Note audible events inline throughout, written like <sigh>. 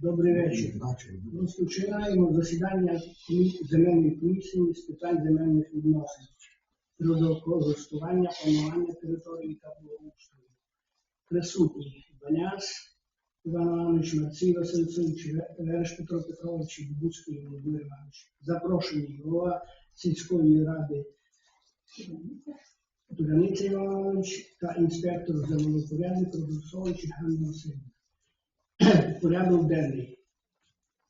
Добрий вечір. Розпочинаємо засідання земельної комісії з питань земельних відносин, природокористування, планування території та благоустрою. Присутні Баняс, Іван Іванович, Марцій Василь Васильович, Вереш Петро Петрович і Бузький Володимир Іванович. Запрошений голова сільської ради Туляниця Іванович та інспектор землепорядник Родосович Ганна Васильівна. Порядок денний.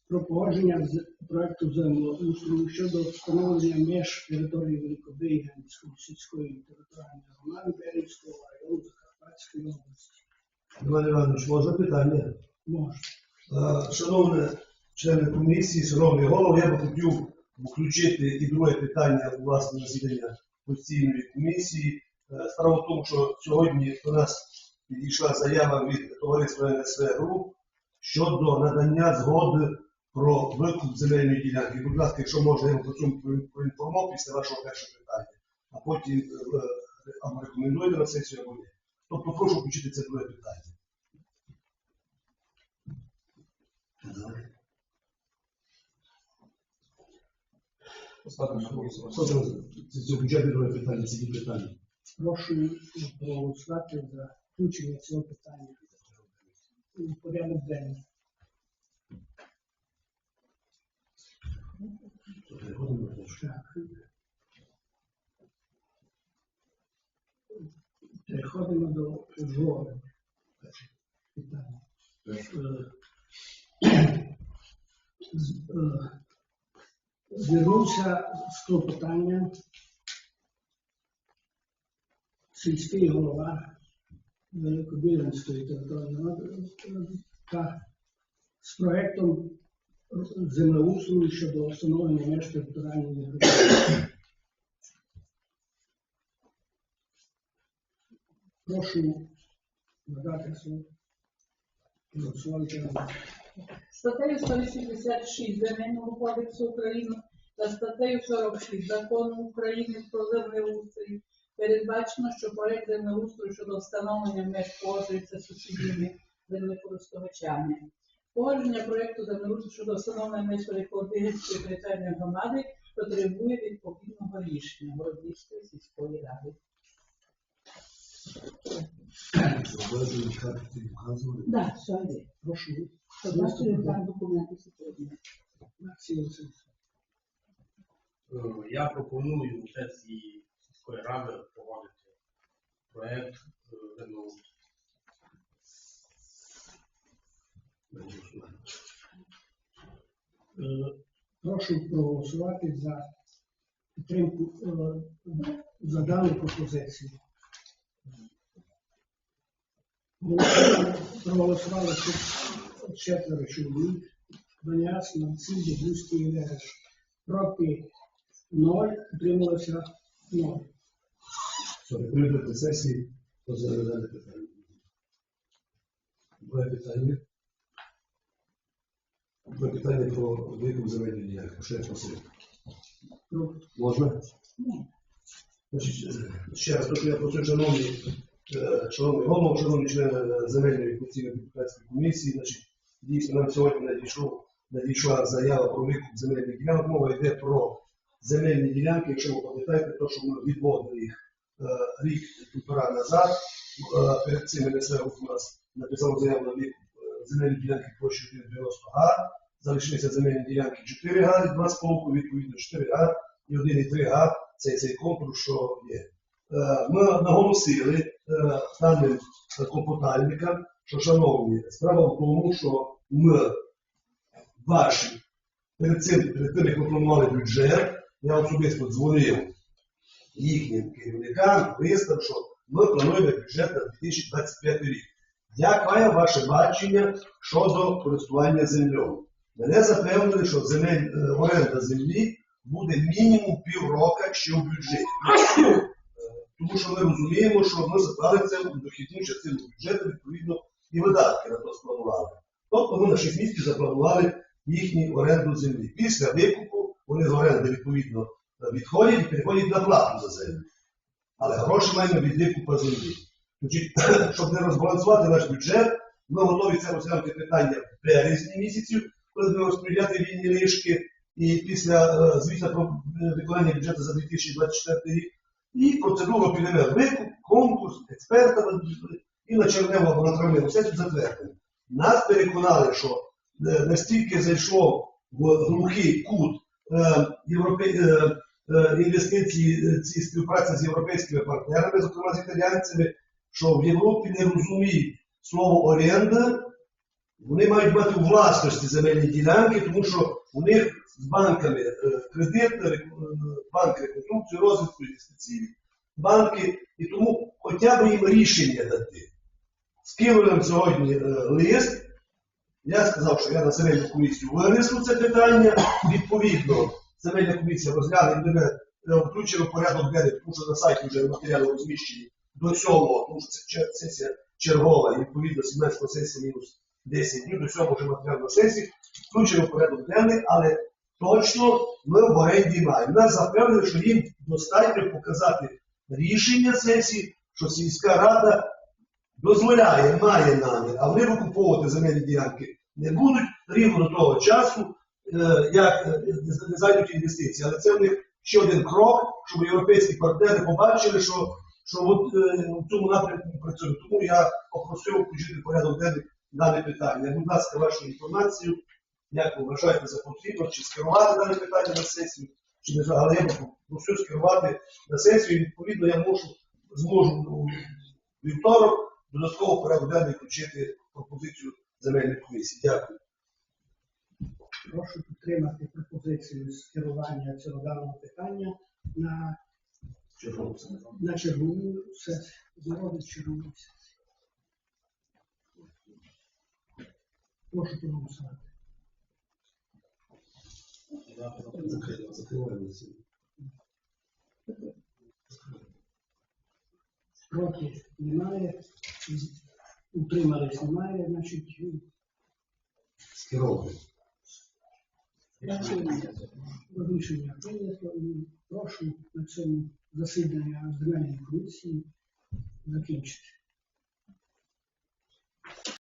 Про погодження з проекту землеустрою щодо встановлення меж території Великобиганської сільської територіальної громади Берівського району Закарпатської області. Іван Іванович, можна питання? Можна. Е, Шановні члени комісії, шановний голово, я би хотів включити і друге питання у вас засідання постійної комісії. Е, Справа в тому, що сьогодні до нас підійшла заява від товариства НСВ Груп щодо надання згоди про викуп земельної ділянки. Будь ласка, якщо можна, я вам про цьому проінформував після вашого першого питання, а потім е, або рекомендуєте на сесію, або ні. Тобто прошу включити це друге питання. Поставимо на це, бюджетне друге питання, це ті питання. Прошу проголосувати за включення цього питання у порядок денний. Переходимо до питання. Е, е, Звернувся з клопотанням сільський голова Великобілянської територіальної та з проектом землеустрою щодо встановлення меж територіальної громади. Прошу надати слово. Статтею 186 Земельного кодексу України та статтею 46 Закону України про землеустрій передбачено, що проект землеустрою щодо встановлення меж погоджується з сусідніми землекористувачами. Погодження проекту землеустрою щодо встановлення меж Великобігівської територіальної громади потребує відповідного рішення Городівської сільської ради. Вказувати. Все. Прошу. Согласую документи сьогодні. Е, Я пропоную у сесії міської ради проводити проєкт е, винову. Е, прошу проголосувати за підтримку е, за дану пропозицію. Проголосували четверо чоловік, Доняс, Марцин, Дігуський і Лереш. Проти 0, утрималося ноль. Прибрати сесії, позарадати питання. Моє питання. Моє питання про викуп земельної ділянки. Що я просив? Ну, можна? Значить, е, ще раз, тобто я просив, шановні, е, шановні голову, шановні члени е, земельної конституційної депутатської комісії, значить, дійсно нам сьогодні надійшов, надійшла заява про викуп земельних ділянок. Мова йде про земельні ділянки, якщо ви пам'ятаєте, то що ми відводили їх рік півтора назад. Е, Перед цим НСВ у нас написав заяву на е, земельні ділянки площею 90 га. Залишилися земельні ділянки 4 га і 2 сполуку, відповідно 4 га і 1,3 га цей, цей конкурс, що є. Е, Ми наголосили е, даним е, клопотальникам, що, шановні, справа в тому, що ми ваші перед цим, перед тим, як ми планували бюджет, я особисто дзвонив їхнім керівникам, виставив, що ми плануємо бюджет на 2025 рік. Яке ваше бачення щодо користування землею? Мене запевнили, що земель, е, оренда землі буде мінімум півроку ще в бюджеті. Тому що ми розуміємо, що ми заклали це в дохідну частину бюджету, відповідно, і видатки на то спланували. Тобто ми на 6 місяців запланували їхню оренду землі. Після викупу вони з оренди відповідно відходять і переходять на плату за землю. Але гроші маємо від викупу землі. <clears throat> Щоб не розбалансувати наш бюджет, ми готові це розглянути питання в березні місяці, коли будемо розподіляти вільні лишки, і після е, звіту про е, виконання бюджету за 2024 рік. І процедуру підемо викуп, конкурс, експерта і на червневу або на травневу сесію затвердили. Нас переконали, що е, настільки зайшло в глухий кут європе, е, інвестиції, е, ці співпраці з європейськими партнерами, зокрема з італійцями, що в Європі не розуміють слово оренда, вони мають мати у власності земельні ділянки, тому що у них з банками е, кредит, е, банк реконструкції, розвитку інвестиційні банки, і тому хоча б їм рішення дати. Скинули сьогодні е, лист. Я сказав, що я на земельну комісію винесу це питання. Відповідно, земельна комісія розгляне і мене включено в порядок денний, тому що на сайті вже матеріали розміщені до 7, тому що це сесія чергова, і відповідно 17 сесія мінус 10 днів, до 7 вже матеріал на сесії, включено порядок денний, але точно ми в оренді маємо. Нас запевнили, що їм достатньо показати рішення сесії, що сільська рада дозволяє, має намір, а вони викуповувати земельні ділянки не будуть рівно того часу, е, як е, не зайдуть інвестиції. Але це в них ще один крок, щоб європейські партнери побачили, що, що от, е, в цьому напрямку ми працюємо. Тому я попросив включити порядок денний дане питання. Будь ласка, вашу інформацію, як ви вважаєте за потрібно, чи скерувати дане питання на сесію, чи не але я просив скерувати на сесію, і відповідно я можу зможу у вівторок додатково порядок денний включити пропозицію земельної комісії. Дякую. Прошу підтримати пропозицію скерування цього даного питання на, на чергову сесію. Народу чергову сесію. Прошу проголосувати. Проти немає. Утримались немає, значить, Скеровуємо. Рішення прийнято. І прошу на цьому засідання земельної комісії закінчити.